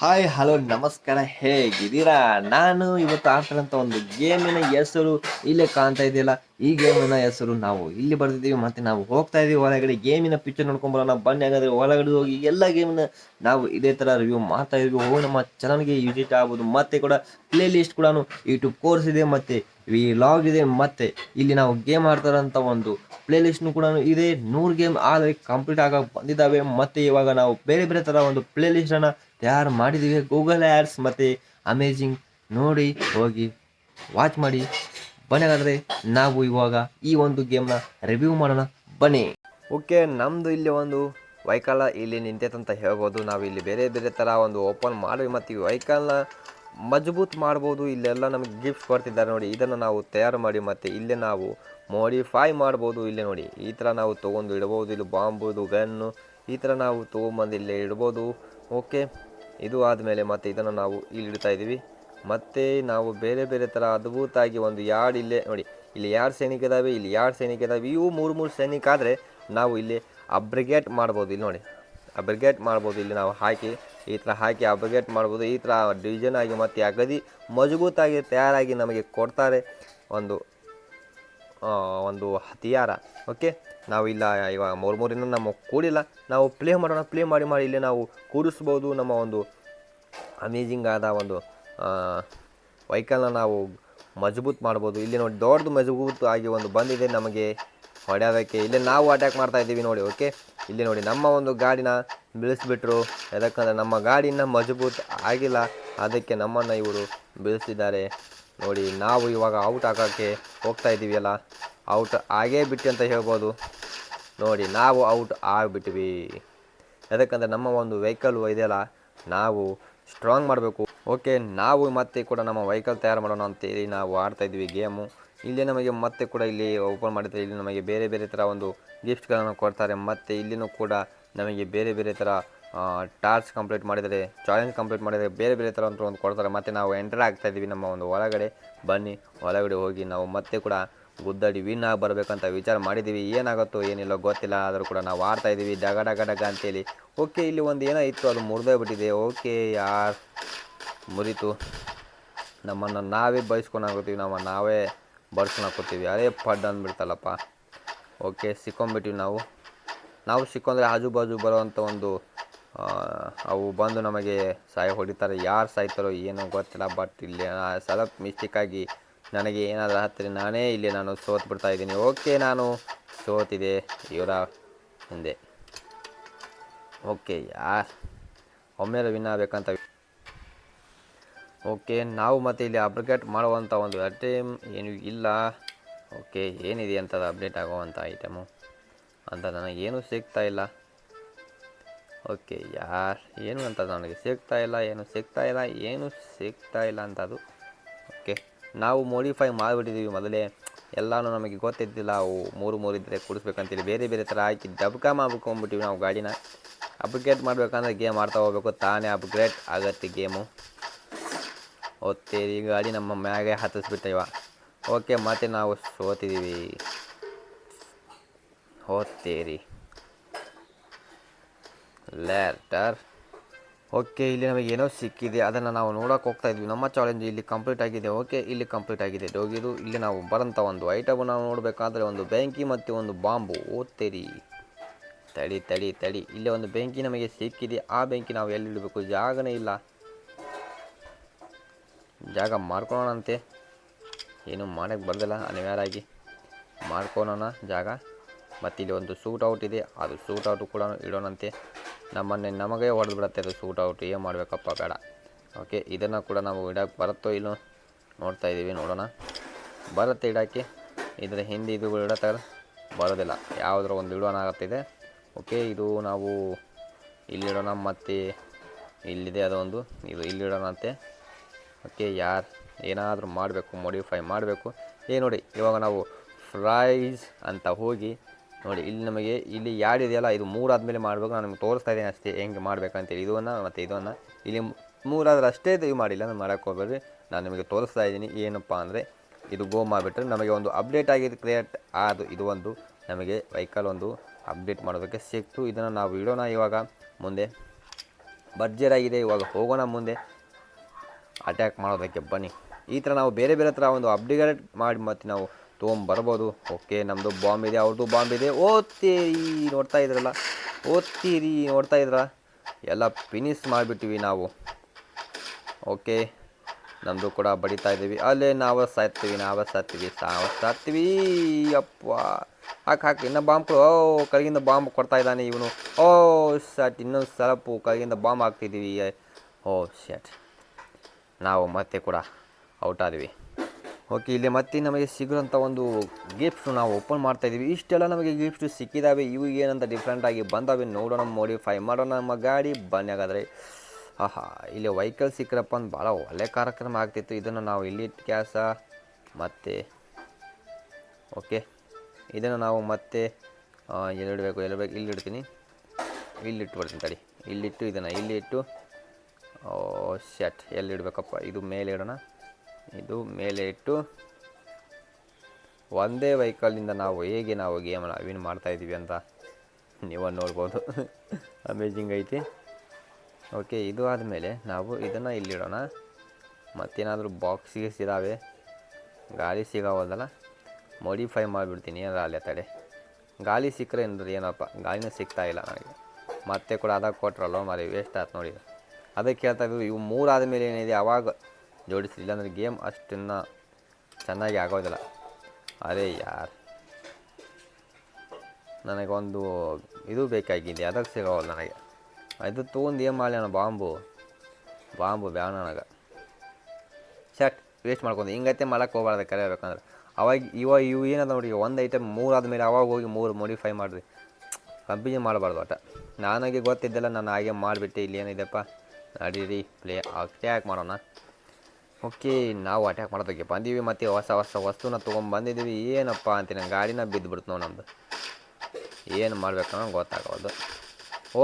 Hi, hello, ನಮಸ್ಕಾರ. ಹೇಗಿದ್ದೀರಾ? ನಾನು ಇವತ್ತು ಆಡ್ತಿರೋಂಥ ಒಂದು ಗೇಮಿನ ಹೆಸರು ಇಲ್ಲೇ ಕಾಣ್ತಾ ಇದೆಯಲ್ಲ, ಈ ಗೇಮಿನ ಹೆಸರು ನಾವು ಇಲ್ಲಿ ಬರ್ತಿದ್ದೀವಿ ಮತ್ತೆ ನಾವು ಹೋಗ್ತಾ ಇದೀವಿ ಹೊರಗಡೆ. ಗೇಮಿನ ಪಿಕ್ಚರ್ ನೋಡ್ಕೊಂಬರೋಣ ಬನ್ನಿ ಹಾಗಾದ್ರೆ ಹೊರಗಡೆ ಹೋಗಿ ಎಲ್ಲ ಗೇಮಿನ ನಾವು ಇದೇ ಥರ ರಿವ್ಯೂ ಮಾಡ್ತಾ ಇದೀವಿ. ಹೋಗಿ ನಮ್ಮ ಚಾನಲ್ಗೆ ವಿಸಿಟ್ ಆಗ್ಬೋದು. ಮತ್ತೆ ಕೂಡ ಪ್ಲೇ ಲಿಸ್ಟ್ ಕೂಡ ಯೂಟ್ಯೂಬ್ ಕೋರ್ಸ್ ಇದೆ, ಮತ್ತು ವಿ ಲಾಗ್ ಇದೆ, ಮತ್ತೆ ಇಲ್ಲಿ ನಾವು ಗೇಮ್ ಆಡ್ತಾರಂಥ ಒಂದು ಪ್ಲೇ ಲಿಸ್ಟ್ನು ಕೂಡ ಇದೆ. ನೂರು ಗೇಮ್ ಆದರೆ ಕಂಪ್ಲೀಟ್ ಆಗ ಬಂದಿದ್ದಾವೆ. ಮತ್ತು ಇವಾಗ ನಾವು ಬೇರೆ ಬೇರೆ ಥರ ಒಂದು ಪ್ಲೇ ಲಿಸ್ಟನ್ನು ತಯಾರು ಮಾಡಿದ್ದೀವಿ ಗೂಗಲ್ ಆ್ಯಡ್ಸ್ ಮತ್ತು ಅಮೇಜಿಂಗ್ ನೋಡಿ ಹೋಗಿ ವಾಚ್ ಮಾಡಿ. ಬನ್ನಿ ಹಾಗಾದರೆ ನಾವು ಇವಾಗ ಈ ಒಂದು ಗೇಮ್ನ ರಿವ್ಯೂ ಮಾಡೋಣ. ಬನ್ನಿ. ಓಕೆ ನಮ್ಮದು ಇಲ್ಲಿ ಒಂದು ವೈಕಲ್ಲ ಇಲ್ಲಿ ನಿಂತೈತಂತ ಹೇಳ್ಬೋದು. ನಾವು ಇಲ್ಲಿ ಬೇರೆ ಬೇರೆ ಥರ ಒಂದು ಓಪನ್ ಮಾಡಿ ಮತ್ತು ಈ ವೈಕಲ್ನ ಮಜಬೂತ್ ಮಾಡ್ಬೋದು. ಇಲ್ಲೆಲ್ಲ ನಮಗೆ ಗಿಫ್ಟ್ಸ್ ಕೊಡ್ತಿದ್ದಾರೆ ನೋಡಿ. ಇದನ್ನು ನಾವು ತಯಾರು ಮಾಡಿ ಮತ್ತು ಇಲ್ಲೇ ನಾವು ಮೋಡಿಫೈ ಮಾಡ್ಬೋದು. ಇಲ್ಲೇ ನೋಡಿ, ಈ ಥರ ನಾವು ತೊಗೊಂಡು ಇಡ್ಬೋದು. ಇಲ್ಲಿ ಬಾಂಬುದು, ಗನ್ನು ಈ ಥರ ನಾವು ತೊಗೊಂಬಂದು ಇಲ್ಲೇ ಇಡ್ಬೋದು. ಓಕೆ ಇದು ಆದಮೇಲೆ ಮತ್ತೆ ಇದನ್ನು ನಾವು ಇಲ್ಲಿ ಇಡ್ತಾ ಇದ್ದೀವಿ. ಮತ್ತು ನಾವು ಬೇರೆ ಬೇರೆ ಥರ ಅದ್ಭುತವಾಗಿ ಒಂದು ಯಾರ್ಡ್ ಇಲ್ಲೇ, ನೋಡಿ, ಇಲ್ಲಿ ಯಾರು ಸೈನಿಕ ಇದ್ದಾವೆ ಇಲ್ಲಿ ಯಾರ್ಡ್ ಸೈನಿಕ ಇದ್ದಾವೆ ಇವು ಮೂರು ಮೂರು ಸೈನಿಕ ಆದರೆ ನಾವು ಇಲ್ಲಿ ಅಬ್ರಿಗೇಟ್ ಮಾಡ್ಬೋದು ಇಲ್ಲಿ ನೋಡಿ. ಅಬ್ರಿಗೇಟ್ ಮಾಡ್ಬೋದು ಇಲ್ಲಿ ನಾವು ಹಾಕಿ, ಈ ಥರ ಹಾಕಿ ಅಬ್ರಿಗೇಟ್ ಮಾಡ್ಬೋದು, ಈ ಥರ ಡಿವಿಷನ್ ಆಗಿ ಮತ್ತು ಅಗದಿ ಮಜಬೂತಾಗಿ ತಯಾರಾಗಿ ನಮಗೆ ಕೊಡ್ತಾರೆ ಒಂದು ಒಂದು ಹತಿಯಾರ. ಓಕೆ ನಾವು ಇಲ್ಲ, ಇವಾಗ ಮೂರು ಮೂರಿನ ನಮ್ಮ ಕೂಡಿಲ್ಲ. ನಾವು ಪ್ಲೇ ಮಾಡೋಣ ಪ್ಲೇ ಮಾಡಿ ಮಾಡಿ ಇಲ್ಲಿ ನಾವು ಕೂಡಿಸ್ಬೋದು ನಮ್ಮ ಒಂದು ಅಮೇಜಿಂಗ್ ಆದ ಒಂದು ವೆಹಿಕಲ್ನ ನಾವು ಮಜಬೂತ್ ಮಾಡ್ಬೋದು. ಇಲ್ಲಿ ನೋಡಿ, ದೊಡ್ಡದು ಮಜಬೂತ್ ಆಗಿ ಒಂದು ಬಂದಿದೆ ನಮಗೆ ಹೊಡೆಯೋದಕ್ಕೆ. ಇಲ್ಲಿ ನಾವು ಅಟ್ಯಾಕ್ ಮಾಡ್ತಾ ಇದ್ದೀವಿ ನೋಡಿ ಓಕೆ ಇಲ್ಲಿ ನೋಡಿ, ನಮ್ಮ ಒಂದು ಗಾಡಿನ ಬೀಳಿಸ್ಬಿಟ್ರು. ಯಾಕಂದರೆ ನಮ್ಮ ಗಾಡಿನ ಮಜಬೂತ್ ಆಗಿಲ್ಲ. ಅದಕ್ಕೆ ನಮ್ಮನ್ನು ಇವರು ಬೀಳಿಸಿದ್ದಾರೆ ನೋಡಿ, ನಾವು ಇವಾಗ ಔಟ್ ಹಾಕೋಕ್ಕೆ ಹೋಗ್ತಾ ಇದ್ದೀವಿ ಔಟ್ ಆಗೇ ಬಿಟ್ಟು ಅಂತ ಹೇಳ್ಬೋದು. ನೋಡಿ, ನಾವು ಔಟ್ ಆಗಿಬಿಟ್ವಿ. ಯಾಕಂದರೆ ನಮ್ಮ ಒಂದು ವೆಹಿಕಲ್ ಇದೆಯಲ್ಲ, ನಾವು ಸ್ಟ್ರಾಂಗ್ ಮಾಡಬೇಕು. ಓಕೆ ನಾವು ಮತ್ತೆ ಕೂಡ ನಮ್ಮ ವೆಹಿಕಲ್ ತಯಾರು ಮಾಡೋಣ ಅಂತೇಳಿ ನಾವು ಆಡ್ತಾಯಿದ್ವಿ ಗೇಮು ಇಲ್ಲಿ ನಮಗೆ ಮತ್ತೆ ಕೂಡ ಇಲ್ಲಿ ಓಪನ್ ಮಾಡಿದರೆ ಇಲ್ಲಿ ನಮಗೆ ಬೇರೆ ಬೇರೆ ಥರ ಒಂದು ಗಿಫ್ಟ್ಗಳನ್ನು ಕೊಡ್ತಾರೆ. ಮತ್ತು ಇಲ್ಲಿನೂ ಕೂಡ ನಮಗೆ ಬೇರೆ ಬೇರೆ ಥರ ಟಾರ್ಚ್ ಕಂಪ್ಲೀಟ್ ಮಾಡಿದರೆ ಚಾಲೆಂಜ್ ಕಂಪ್ಲೀಟ್ ಮಾಡಿದರೆ ಬೇರೆ ಬೇರೆ ಥರ ಅಂತ ಒಂದು ಕೊಡ್ತಾರೆ. ಮತ್ತು ನಾವು ಎಂಟರ್ ಆಗ್ತಾ ಇದ್ದೀವಿ ನಮ್ಮ ಒಂದು ಒಳಗಡೆ. ಬನ್ನಿ, ಒಳಗಡೆ ಹೋಗಿ ನಾವು ಮತ್ತೆ ಕೂಡ ಗುದ್ದಾಡಿ ವಿನ್ ಆಗಿ ಬರಬೇಕಂತ ವಿಚಾರ ಮಾಡಿದ್ದೀವಿ. ಏನಾಗುತ್ತೋ ಏನಿಲ್ಲ ಗೊತ್ತಿಲ್ಲ, ಆದರೂ ಕೂಡ ನಾವು ಆಡ್ತಾ ಇದ್ದೀವಿ. ಡಗ ಡಗ ಡಗ ಅಂತೇಳಿ. ಓಕೆ ಇಲ್ಲಿ ಒಂದು ಏನೋ ಇತ್ತು, ಅದು ಮುರಿದೇ ಬಿಟ್ಟಿದೆ ಓಕೆ ಯಾರ್ ಮುರಿತು? ನಮ್ಮನ್ನು ನಾವೇ ಬಯಸ್ಕೊಂಡು ನಮ್ಮ ನಾವೇ ಬರ್ಸ್ಕೊಂಡು ಹಾಕೋತೀವಿ ಅದೇ ಪಡ್ ಅಂದ್ಬಿಡ್ತಲ್ಲಪ್ಪ. ಓಕೆ ಸಿಕ್ಕೊಂಬಿಟ್ಟಿವಿ ನಾವು. ನಾವು ಸಿಕ್ಕೊಂಡ್ರೆ ಆಜು ಬಾಜು ಬರೋವಂಥ ಒಂದು ಅವು ಬಂದು ನಮಗೆ ಸಾಯ ಹೊಡಿತಾರೆ. ಯಾರು ಸಾಯ್ತಾರೋ ಏನೋ ಗೊತ್ತಿಲ್ಲ ಬಟ್ ಇಲ್ಲಿ ಸಲಪ್ ಮಿಸ್ಟೇಕಾಗಿ ನನಗೆ ಏನಾದರೂ ಹತ್ತಿರ ನಾನೇ ಇಲ್ಲಿ ನಾನು ಸೋತ್ ಬಿಡ್ತಾ ಇದ್ದೀನಿ. ಓಕೆ ನಾನು ಸೋತಿದೆ ಇವರ ಹಿಂದೆ. ಓಕೆ ಯಾ ಒಮ್ಮೆ ವಿನ್ ಆಗಬೇಕಂತ ಓಕೆ ನಾವು ಮತ್ತೆ ಇಲ್ಲಿ ಅಪ್ಡೇಟ್ ಮಾಡುವಂಥ ಒಂದು ಐಟಮ್ ಏನು ಇಲ್ಲ. ಓಕೆ ಏನಿದೆ ಅಂತದ ಅಪ್ಡೇಟ್ ಆಗುವಂಥ ಐಟಮು ಅಂತ ನನಗೇನು ಸಿಗ್ತಾ ಇಲ್ಲ. ಓಕೆ, ಯಾರು, ಏನು ಅಂತ ನನಗೆ ಸಿಗ್ತಾ ಇಲ್ಲ, ಏನು ಸಿಗ್ತಾ ಇಲ್ಲ, ಏನು ಸಿಗ್ತಾ ಇಲ್ಲ ಅಂತ ಅದು ಓಕೆ, ನಾವು ಮೋಡಿಫೈ ಮಾಡಿಬಿಟ್ಟಿದ್ದೀವಿ ಮೊದಲೇ. ಎಲ್ಲನೂ ನಮಗೆ ಗೊತ್ತಿದ್ದಿಲ್ಲ, ಅವು ಮೂರು ಮೂರು ಇದ್ದರೆ ಕುಡಿಸ್ಬೇಕಂತೇಳಿ. ಬೇರೆ ಬೇರೆ ಥರ ಹಾಕಿ ಡಬ್ಕ ಮಾಡ್ಕೊಂಬಿಟ್ಟಿವಿ ನಾವು ಗಾಡಿನ. ಅಪ್ಗ್ರೇಡ್ ಮಾಡಬೇಕಂದ್ರೆ ಗೇಮ್ ಆಡ್ತಾ ಹೋಗ್ಬೇಕು, ತಾನೇ ಅಪ್ಗ್ರೇಡ್ ಆಗತ್ತೆ ಗೇಮು ಓದ್ತೇರಿ ಗಾಡಿ ನಮ್ಮ ಮ್ಯಾಗೆ ಇವ. ಓಕೆ, ಮತ್ತೆ ನಾವು ಸೋತಿದ್ದೀವಿ ಓದ್ತೇರಿ ಲ್ಯಾಟರ್. ಓಕೆ, ಇಲ್ಲಿ ನಮಗೆ ಏನೋ ಸಿಕ್ಕಿದೆ. ಅದನ್ನು ನಾವು ನೋಡೋಕೆ ಹೋಗ್ತಾ ಇದ್ವಿ. ನಮ್ಮ ಚಾಲೆಂಜ್ ಇಲ್ಲಿ ಕಂಪ್ಲೀಟ್ ಆಗಿದೆ. ಓಕೆ, ಇಲ್ಲಿ ಕಂಪ್ಲೀಟ್ ಆಗಿದೆ. ಡೋಗಿದು ಇಲ್ಲಿ ನಾವು ಬರೋಂಥ ಒಂದು ಐಟಮ್ ನಾವು ನೋಡಬೇಕಾದ್ರೆ ಒಂದು ಬೆಂಕಿ ಮತ್ತು ಒಂದು ಬಾಂಬು. ಓದ್ತೇರಿ ತಡಿ ತಡಿ ತಡಿ ಇಲ್ಲಿ ಒಂದು ಬೆಂಕಿ ನಮಗೆ ಸಿಕ್ಕಿದೆ. ಆ ಬೆಂಕಿ ನಾವು ಎಲ್ಲಿ ಇಡಬೇಕು? ಜಾಗನೇ ಇಲ್ಲ. ಜಾಗ ಮಾಡ್ಕೊಳ್ಳೋಣಂತೆ ಏನು ಮಾಡೋಕ್ಕೆ ಬರ್ದಿಲ್ಲ. ಅನಿವಾರ್ಯಾಗಿ ಮಾಡ್ಕೊಳೋಣ ಜಾಗ. ಮತ್ತು ಇಲ್ಲಿ ಒಂದು ಸೂಟ್ ಔಟ್ ಇದೆ. ಅದು ಸೂಟ್ ಔಟ್ ಕೂಡ ಇಡೋಣಂತೆ. ನಮ್ಮನ್ನೇ ನಮಗೆ ಹೊಡೆದು ಬಿಡುತ್ತೆ ಅದು ಸೂಟ್ ಔಟ್ ಏನು ಮಾಡಬೇಕಪ್ಪ, ಬೇಡ. ಓಕೆ ಇದನ್ನು ಕೂಡ ನಾವು ಇಡೋಕ್ಕೆ ಬರುತ್ತೋ ಇಲ್ಲೋ ನೋಡ್ತಾ ಇದ್ದೀವಿ ನೋಡೋಣ. ಬರುತ್ತೆ ಇಡೋಕ್ಕೆ. ಇದರ ಹಿಂದೆ ಇದು ಇಡತ್ತಾರ ಬರೋದಿಲ್ಲ. ಯಾವುದರ ಒಂದು ಇಡೋಣ ಆಗುತ್ತಿದೆ. ಓಕೆ ಇದು ನಾವು ಇಲ್ಲಿಡೋಣ, ಮತ್ತು ಇಲ್ಲಿದೆ ಅದೊಂದು. ಇದು ಇಲ್ಲಿಡೋಣಂತೆ. ಓಕೆ ಯಾರು ಏನಾದರೂ ಮಾಡಬೇಕು ಮಾಡಿಫೈ ಮಾಡಬೇಕು. ಏ, ನೋಡಿ, ಇವಾಗ ನಾವು ಫ್ರೈಸ್ ಅಂತ ಹೋಗಿ ನೋಡಿ, ಇಲ್ಲಿ ನಮಗೆ ಇಲ್ಲಿ ಯಾಡ್ ಇದೆಯಲ್ಲ, ಇದು ಮೂರು ಆದಮೇಲೆ ಮಾಡಬೇಕು. ನಾನು ನಿಮ್ಗೆ ತೋರಿಸ್ತಾ ಇದ್ದೀನಿ ಅಷ್ಟೇ, ಹೆಂಗೆ ಮಾಡಬೇಕಂತೇಳಿ. ಇದನ್ನು ಮತ್ತು ಇದನ್ನು ಇಲ್ಲಿ ಮೂರಾದ್ರೆ ಅಷ್ಟೇ ಇದು ಮಾಡಿಲ್ಲ, ನಾನು ಮಾಡೋಕ್ಕೆ ಹೋಗ್ಬೇಡ್ರಿ. ನಾನು ನಿಮಗೆ ತೋರಿಸ್ತಾ ಇದ್ದೀನಿ ಏನಪ್ಪ ಅಂದರೆ, ಇದು ಗೋ ಮಾಡಿಬಿಟ್ರೆ ನಮಗೆ ಒಂದು ಅಪ್ಡೇಟ್ ಆಗಿದ್ದು ಕ್ರಿಯೇಟ್ ಅದು ಇದು ಒಂದು ನಮಗೆ ವೆಹಿಕಲ್ ಒಂದು ಅಪ್ಡೇಟ್ ಮಾಡೋದಕ್ಕೆ ಸಿಕ್ತು. ಇದನ್ನು ನಾವು ಇಡೋಣ ಇವಾಗ ಮುಂದೆ. ಭರ್ಜರಿಯಾಗಿದೆ ಇವಾಗ ಹೋಗೋಣ ಮುಂದೆ. ಅಟ್ಯಾಕ್ ಮಾಡೋದಕ್ಕೆ ಬನ್ನಿ. ಈ ಥರ ನಾವು ಬೇರೆ ಬೇರೆ ಥರ ಒಂದು ಅಪ್ಡೇಟ್ ಮಾಡಿ ಮತ್ತು ನಾವು ತೊಗೊಂಬರ್ಬೋದು. ಓಕೆ ನಮ್ಮದು ಬಾಂಬ್ ಇದೆ ಅವ್ರದ್ದು ಬಾಂಬ್ ಇದೆ. ಓದ್ತೀರಿ ನೋಡ್ತಾ ಇದ್ರಲ್ಲ? ಓದ್ತೀರಿ ನೋಡ್ತಾ ಇದ್ರ? ಎಲ್ಲ ಫಿನಿಶ್ ಮಾಡಿಬಿಟ್ಟಿವಿ ನಾವು. ಓಕೆ ನಮ್ಮದು ಕೂಡ ಬಡಿತಾ ಇದ್ದೀವಿ. ಅಲ್ಲೇ ನಾವು ಸಾಯ್ತೀವಿ ನಾವು ಸಾಯ್ತೀವಿ ನಾವು ಸಾಯ್ತೀವಿ. ಅಪ್ಪ ಹಾಕಿ ಹಾಕಿ, ಇನ್ನೂ ಬಾಂಬ್ ಓ ಕೈಗಿಂದ ಬಾಂಬ್ ಕೊಡ್ತಾ ಇದ್ದಾನೆ ಇವನು. ಓ ಶಟ್ ಇನ್ನೊಂದು ಸಲಪು ಕೈಗಿಂದ ಬಾಂಬ್ ಹಾಕ್ತಿದ್ದೀವಿ. ಓ ಶಟ್ ನಾವು ಮತ್ತೆ ಕೂಡ ಔಟ್ ಆದ್ವಿ. ಓಕೆ, ಇಲ್ಲಿ ಮತ್ತೆ ನಮಗೆ ಸಿಗುವಂಥ ಒಂದು ಗಿಫ್ಟ್ ನಾವು ಓಪನ್ ಮಾಡ್ತಾ ಇದ್ದೀವಿ. ಇಷ್ಟೆಲ್ಲ ನಮಗೆ ಗಿಫ್ಟ್ ಸಿಕ್ಕಿದ್ದಾವೆ ಇವು ಏನಂತ ಡಿಫ್ರೆಂಟಾಗಿ ಬಂದಾವೆ ನೋಡೋಣ ಮೋಡಿಫೈ ಮಾಡೋಣ ನಮ್ಮ ಗಾಡಿ. ಬನ್ನಿ ಹಾಗಾದರೆ. ಆಹಾ, ಇಲ್ಲಿ ವೆಹಿಕಲ್ ಸಿಕ್ಕರಪ್ಪ ಅಂತ ಭಾಳ ಒಳ್ಳೆ ಕಾರ್ಯಕ್ರಮ ಆಗ್ತಿತ್ತು. ಇದನ್ನು ನಾವು ಇಲ್ಲಿ ಕ್ಯಾಸ ಮತ್ತು, ಓಕೆ. ಇದನ್ನು ನಾವು ಮತ್ತೆ ಎಲ್ಲಿಡಬೇಕು ಎಲ್ಲಿಡಬೇಕು ಇಲ್ಲಿ ಇಡ್ತೀನಿ. ಇಲ್ಲಿ ಇಟ್ಬಿಡ್ತೀನಿ ತಡಿ. ಇಲ್ಲಿಟ್ಟು ಇದನ್ನು ಇಲ್ಲಿ ಇಟ್ಟು. ಓ ಶಟ್ ಎಲ್ಲಿ ಇಡಬೇಕಪ್ಪ? ಇದು ಮೇಲೆ ಇಡೋಣ. ಇದು ಮೇಲೆ ಇಟ್ಟು ಒಂದೇ ವೆಹಿಕಲ್ನಿಂದ ನಾವು ಹೇಗೆ ನಾವು ಗೇಮನ್ನು ವಿನ್ ಮಾಡ್ತಾ ಇದ್ದೀವಿ ಅಂತ ನೀವು ನೋಡ್ಬೋದು. ಅಮೇಜಿಂಗ್ ಐತಿ. ಓಕೆ ಇದು ಆದಮೇಲೆ ನಾವು ಇದನ್ನು ಇಲ್ಲಿಡೋಣ. ಮತ್ತೇನಾದರೂ ಬಾಕ್ಸಿಗೆ ಇದ್ದಾವೆ ಗಾಳಿ ಸಿಗಾವಲ್ದಲ್ಲ ಮಾಡಿಫೈ ಮಾಡಿಬಿಡ್ತೀನಿ ಏನಾರ ಅಲ್ಲೇ ತಡೆ ಗಾಳಿ ಸಿಕ್ಕರೆ ಏನಾದ್ರು ಏನಪ್ಪ? ಗಾಳಿನೂ ಸಿಗ್ತಾ ಇಲ್ಲ ನನಗೆ ಮತ್ತೆ ಕೂಡ ಅದಾಗ ಕೊಟ್ರಲ್ಲೋ ಮಾರಿ ವೇಸ್ಟ್ ಆಯ್ತು ನೋಡಿ. ಅದಕ್ಕೆ ಹೇಳ್ತಾ ಇದ್ದರು ಇವು ಮೂರು ಆದಮೇಲೆ ಏನಿದೆ? ಅವಾಗ ಜೋಡಿಸಿ ಇಲ್ಲಾಂದ್ರೆ ಗೇಮ್ ಅಷ್ಟನ್ನು ಚೆನ್ನಾಗಿ ಆಗೋದಿಲ್ಲ. ಅದೇ ಯಾರು? ನನಗೊಂದು ಇದು ಬೇಕಾಗಿದೆ, ಅದಕ್ಕೆ ಸಿಗೋಲ್ಲ ನನಗೆ. ಅದು ತೊಗೊಂಡು ಏನು ಮಾಡಲಿ ನಾನು ಬಾಂಬು? ಬಾಂಬು ಬ್ಯಾನ ನನಗೆ. ಶಟ್ ವೇಸ್ಟ್ ಮಾಡ್ಕೊಂಡು ಹಿಂಗೈತೆ ಮಾಡಕ್ಕೆ ಹೋಗ್ಬಾರ್ದು ಕರೆಯಬೇಕಂದ್ರೆ ಅವಾಗ ಇವಾಗ ಇವು ಏನದ ನೋಡಿ, ಒಂದು ಐಟಮ್ ಮೂರು ಆದಮೇಲೆ ಅವಾಗ ಹೋಗಿ ಮೂರು ಮೋಡಿಫೈ ಮಾಡಿರಿ. ಕನ್ಫ್ಯೂಷನ್ ಮಾಡಬಾರ್ದು ಆಟ. ನನಗೆ ಗೊತ್ತಿದ್ದೆಲ್ಲ ನಾನು ಹಾಗೆ ಮಾಡಿಬಿಟ್ಟೆ, ಇಲ್ಲಿ ಏನಿದೆಪ್ಪ? ನಡೀರಿ ಪ್ಲೇ ಯಾಕೆ ಮಾಡೋಣ. ಓಕೆ ನಾವು ಅಟ್ಯಾಕ್ ಮಾಡೋದಕ್ಕೆ ಬಂದೀವಿ, ಮತ್ತು ಹೊಸ ಹೊಸ ವಸ್ತುನ ತೊಗೊಂಬಂದಿದ್ದೀವಿ ಏನಪ್ಪ ಅಂತೀನಿ ಗಾಡಿನ ಬಿದ್ದುಬಿಡ್ತು ನಾವು ನಮ್ಮದು ಏನು ಮಾಡ್ಬೇಕನ್ನೋ ಗೊತ್ತಾಗೋದು.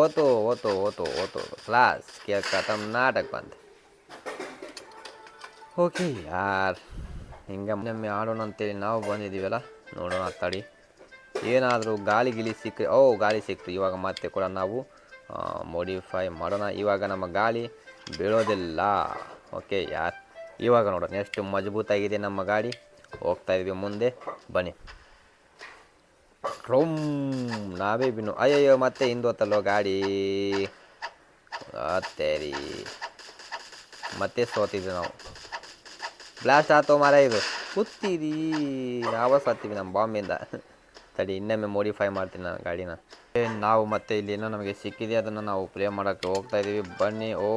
ಓತು ಓತು ಓತು ಓತು. ಕ್ಲಾಸ್ ಖತಮ್ ನಾಟಕ ಬಂದೆ. ಓಕೆ, ಯಾರ್? ಹಿಂಗೆ ನಮ್ಮೆ ಆಡೋಣ ಅಂತೇಳಿ ನಾವು ಬಂದಿದ್ದೀವಲ್ಲ ನೋಡೋಣ, ತಡಿ. ಏನಾದರೂ ಗಾಳಿ ಗಿಲಿ ಸಿಕ್ಕಿ ಓ, ಗಾಳಿ ಸಿಕ್ತು. ಇವಾಗ ಮತ್ತೆ ಕೂಡ ನಾವು ಮೋಡಿಫೈ ಮಾಡೋಣ. ಇವಾಗ ನಮ್ಮ ಗಾಳಿ ಬೀಳೋದಿಲ್ಲ. ಓಕೆ, ಯಾರ್? ಇವಾಗ ನೋಡೋಣ ಎಷ್ಟು ಮಜಬೂತಾಗಿದೆ ನಮ್ಮ ಗಾಡಿ. ಹೋಗ್ತಾ ಇದೀವಿ ಮುಂದೆ. ಬನ್ನಿ. ರೋಮ್ ನಾವೇ ಬಿನ್ನು. ಅಯ್ಯಯ್ಯೋ, ಮತ್ತೆ ಹಿಂದೋತಲ್ಲೋ ಗಾಡಿ. ಅತ್ತೇರಿ ಮತ್ತೆ ಸೋತಿದ್ವಿ ನಾವು. ಬ್ಲಾಸ್ಟ್ ಆತೋ ಮರ ಇದು. ಕೂತೀರಿ ನಾವ ಸತ್ತೀವಿ ನಮ್ಮ ಬಾಂಬಿಂದ. ತಡಿ, ಇನ್ನೊಮ್ಮೆ ಮೋಡಿಫೈ ಮಾಡ್ತೀನಿ ನಾನು ಗಾಡಿನ. ನಾವು ಮತ್ತೆ ಇಲ್ಲಿ ಏನೋ ನಮಗೆ ಸಿಕ್ಕಿದೆ, ಅದನ್ನು ನಾವು ಪ್ಲೇ ಮಾಡೋಕ್ಕೆ ಹೋಗ್ತಾ ಇದ್ದೀವಿ ಬನ್ನಿ, ಓ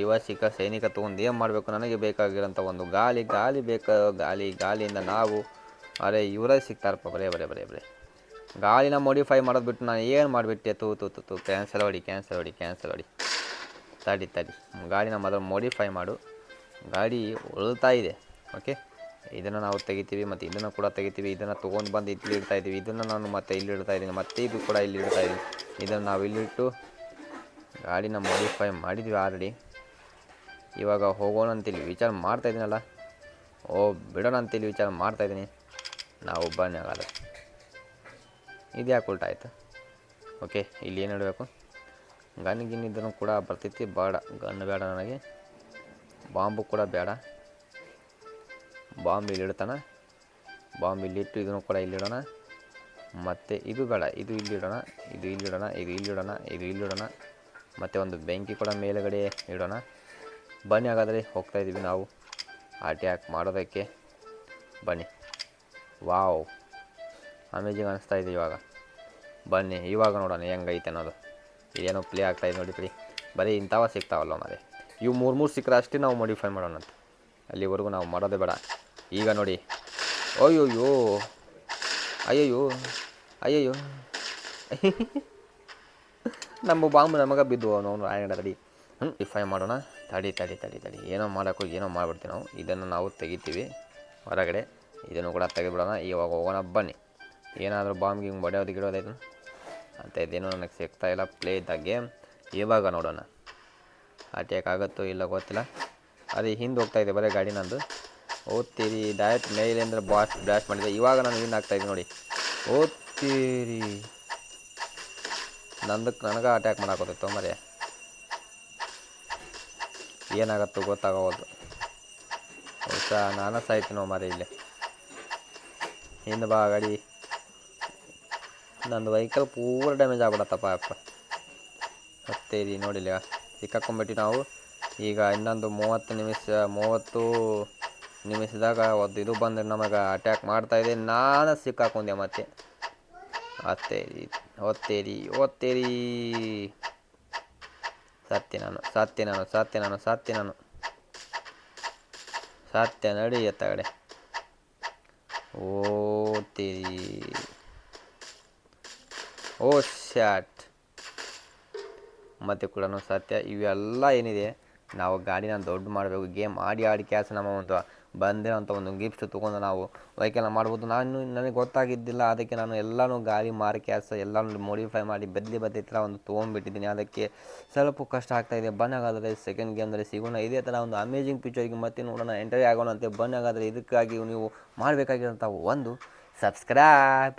ಯುವ ಸಿಕ್ಕ ಸೈನಿಕ ತೊಗೊಂಡು ಏನು ಮಾಡಬೇಕು? ನನಗೆ ಬೇಕಾಗಿರೋಂಥ ಒಂದು ಗಾಳಿ ಗಾಳಿ ಬೇಕು ಗಾಳಿ ಗಾಲಿಯಿಂದ ನಾವು, ಅರೆ, ಇವರೇ ಸಿಗ್ತಾರಪ್ಪ, ಬರೇ ಬರೇ ಬರೇ ಬರೇ. ಗಾಳಿನ ಮೋಡಿಫೈ ಮಾಡೋದು ಬಿಟ್ಟು ನಾನು ಏನು ಮಾಡಿಬಿಟ್ಟೆ? ತೂ ತೂ ತೂ ತೂ ಕ್ಯಾನ್ಸಲ್ ಹೊಡಿ ಕ್ಯಾನ್ಸಲ್ ಹೊಡಿ ಕ್ಯಾನ್ಸಲ್ ಹೊಡಿ ತಡಿ ತಡಿ ಗಾಡಿನ ಮೊದಲು ಮೋಡಿಫೈ ಮಾಡು. ಗಾಡಿ ಉಳ್ತಾ ಇದೆ ಓಕೆ ಇದನ್ನು ನಾವು ತೆಗಿತೀವಿ, ಮತ್ತು ಇದನ್ನು ಕೂಡ ತೆಗಿತೀವಿ, ಇದನ್ನು ತೊಗೊಂಡು ಬಂದು ಇಲ್ಲಿ ಇಡ್ತಾ ಇದ್ದೀವಿ, ಇದನ್ನು ನಾನು ಮತ್ತೆ ಇಲ್ಲಿ ಇಡ್ತಾ ಇದ್ದೀನಿ, ಮತ್ತೆ ಇದು ಕೂಡ ಇಲ್ಲಿ ಇಡ್ತಾ ಇದ್ದೀನಿ. ಇದನ್ನು ನಾವು ಇಲ್ಲಿಟ್ಟು ಗಾಡಿನ ಮೋಡಿಫೈ ಮಾಡಿದ್ವಿ ಆಲ್ರೆಡಿ ಇವಾಗ ಹೋಗೋಣ ಅಂತೇಳಿ ವಿಚಾರ ಮಾಡ್ತಾ ಇದ್ದೀನಲ್ಲ ಓ, ಬಿಡೋಣ ಅಂತೇಳಿ ವಿಚಾರ ಮಾಡ್ತಾ ಇದ್ದೀನಿ ನಾವು ಒಬ್ಬನೇ ಆಗಲ್ಲ ಇದು ಯಾಕೆ ಉಲ್ಟಾಯ್ತು ಓಕೆ ಇಲ್ಲಿ ಏನು ಇಡಬೇಕು ಗನ್ ಗಿನ್ ಕೂಡ ಬರ್ತೈತಿ ಬೇಡ. ಗನ್ ಬೇಡ ನನಗೆ. ಬಾಂಬು ಕೂಡ ಬೇಡ. ಬಾಂಬ್ ಇಲ್ಲಿ ಇಡ್ತಾನ. ಬಾಂಬ್ ಇಲ್ಲಿಟ್ಟು ಇದನ್ನು ಕೂಡ ಇಲ್ಲಿಡೋಣ ಮತ್ತು ಇದು ಬೇಡ, ಇದು ಇಲ್ಲಿಡೋಣ ಇದು ಇಲ್ಲಿಡೋಣ ಇದು ಇಲ್ಲಿಡೋಣ ಇದು ಇಲ್ಲಿಡೋಣ ಮತ್ತು ಒಂದು ಬೆಂಕಿ ಕೂಡ ಮೇಲುಗಡೆ ಇಡೋಣ. ಬನ್ನಿ ಹಾಗಾದರೆ ಹೋಗ್ತಾ ಇದ್ದೀವಿ ನಾವು. ಅಟ್ಯಾಕ್ ಮಾಡೋದಕ್ಕೆ. ಬನ್ನಿ. ವಾವ್. ಅಮೇಜಿಂಗ್ ಅನಿಸ್ತಾ ಇದೆ ಇವಾಗ. ಬನ್ನಿ, ಇವಾಗ ನೋಡೋಣ ಹೆಂಗೈತೆ ಅನ್ನೋದು. ಏನೋ ಪ್ಲೇ ಆಗ್ತಾ ಇದೆ ನೋಡಿ ಪ್ಲೇ ಬರೀ ಇಂಥವ ಸಿಗ್ತಾವಲ್ಲ ಮರೇ ಇವು ಮೂರು ಮೂರು ಸಿಕ್ಕರೆ ಅಷ್ಟೇ ನಾವು ಮಾಡಿಫೈ ಮಾಡೋಣ ಅಂತ ಅಲ್ಲಿವರೆಗೂ ನಾವು ಮಾಡೋದೇ ಬೇಡ. ಈಗ ನೋಡಿ. ಅಯ್ಯೋಯ್ಯೋ. ಅಯ್ಯಯ್ಯೋ. ಅಯ್ಯಯ್ಯೋ. ನಮ್ಮ ಬಾಂಬ್ ನಮಗೆ ಬಿದ್ದು ಅವನು ಆಯ್ಕೆ ತಡಿ. ಹ್ಞೂ ಡಿಫೈ ಮಾಡೋಣ. ತಡಿ ತಡಿ ತಡಿ ತಡಿ. ಏನೋ ಮಾಡೋಕ್ಕೂ ಏನೋ ಮಾಡಿಬಿಡ್ತೀವಿ ನಾವು. ಇದನ್ನು ನಾವು ತೆಗಿತೀವಿ ಹೊರಗಡೆ. ಇದನ್ನು ಕೂಡ ತೆಗೆದುಬಿಡೋಣ. ಇವಾಗ ಹೋಗೋಣ, ಬನ್ನಿ. ಏನಾದರೂ ಬಾಂಬ್ ಹಿಂಗೆ ಬಡಿಯೋದು ಗಿಡೋದಾಯ್ತು ಅಂತ ಇದೇನೋ ನನಗೆ ಸಿಗ್ತಾ ಇಲ್ಲ. ಪ್ಲೇ ದ ಗೇಮ್ ಇವಾಗ ನೋಡೋಣ. ಅಟ್ಯಾಕ್ ಆಗುತ್ತೋ ಇಲ್ಲ ಗೊತ್ತಿಲ್ಲ. ಅದೇ ಹಿಂದೆ ಹೋಗ್ತಾ ಇದೆ ಬರೀ ಗಾಡಿ ನಂದು. ಓದ್ತೀರಿ ಡೈರೆಕ್ಟ್ ಮೇಲೆ ಅಂದರೆ ಬಾಸ್ ಬ್ಲಾಸ್ಟ್ ಮಾಡಿದೆ ಇವಾಗ ನಾನು ವಿನ್ ಆಗ್ತಾ ಇದ್ದೀನಿ ನೋಡಿ. ಓದ್ತೀರಿ. ನಂದಕ್ಕೆ ನನಗೆ ಅಟ್ಯಾಕ್ ಮಾಡೋಕ್ಕೋತಿತ್ತು ಮರೆ ಏನಾಗತ್ತೋ ಗೊತ್ತಾಗೋದು ಬಹುಶಃ ನಾನು ಸಾಯ್ತೀನೋ ಮರೆ ಇಲ್ಲಿ. ಹಿಂದೆ ಬಾ ಗಾಡಿ ನಂದು ವೆಹಿಕಲ್ ಪೂರ ಡ್ಯಾಮೇಜ್ ಆಗ್ಬಿಡತ್ತಪ್ಪ, ಅಪ್ಪ. ಮತ್ತೆ ನೋಡಿಲ್ಲ. ಸಿಕ್ಕಾಕೊಂಬಿಟ್ಟು ನಾವು. ಈಗ ಇನ್ನೊಂದು ಮೂವತ್ತು ನಿಮಿಷ, ಮೂವತ್ತು ನಿಮಿಷದಾಗ ಒಂದು ಇದು ಬಂದು ನಮಗೆ ಅಟ್ಯಾಕ್ ಮಾಡ್ತಾ ಇದೆ. ನಾನು ಸಿಕ್ಕಾಕೊಂಡೆ ಮತ್ತೆ. ಅತ್ತೇರಿ ಒತ್ತೇರಿ ಒತ್ತೇರಿ ಸತ್ಯ ನಾನು ಸತ್ಯ ನಾನು ಸತ್ಯ ನಾನು ಸತ್ಯ ನಾನು. ಸತ್ಯ ನಡಿ ಎತ್ತಗಡೆ ಓ ತೇರಿ ಓ ಶಾಟ್ ಮತ್ತೆ ಕೂಡ ಸತ್ಯ ಇವೆಲ್ಲ ಏನಿದೆ? ನಾವು ಗಾಡಿನ ದೊಡ್ಡ ಮಾಡಬೇಕು. ಗೇಮ್ ಆಡಿ ಆಡಿ ಕ್ಯಾಸ್ ನಮ್ಮ ಒಂದು ಬಂದಿರೋಂಥ ಒಂದು ಗಿಫ್ಟ್ ತೊಗೊಂಡು ನಾವು ವೆಹಿಕಲ್ನ ಮಾಡ್ಬೋದು. ನಾನು ನನಗೆ ಗೊತ್ತಾಗಿದ್ದಿಲ್ಲ, ಅದಕ್ಕೆ ನಾನು ಎಲ್ಲನೂ ಗಾಡಿ ಮಾರಿ ಕ್ಯಾಸ ಎಲ್ಲನೂ ಮೋಡಿಫೈ ಮಾಡಿ ಬದಲಿ ಬದಲಿ ಥರ ಒಂದು ತೊಗೊಂಡ್ಬಿಟ್ಟಿದ್ದೀನಿ. ಅದಕ್ಕೆ ಸ್ವಲ್ಪ ಕಷ್ಟ ಆಗ್ತಾಯಿದೆ ಬನ್ನಾಗಾದರೆ ಸೆಕೆಂಡ್ ಗೇಮ್ದಲ್ಲಿ ಸಿಗೋಣ. ಇದೇ ಥರ ಒಂದು ಅಮೇಜಿಂಗ್ ಪಿಕ್ಚರ್ಗೆ ಮತ್ತೆ ನೋಡೋಣ ಎಂಟ್ರಿ ಆಗೋಣ ಅಂತ ಬನ್ನಾಗಾದರೆ ಇದಕ್ಕಾಗಿ ನೀವು ಮಾಡಬೇಕಾಗಿರೋಂಥ ಒಂದು ಸಬ್ಸ್ಕ್ರೈಬ್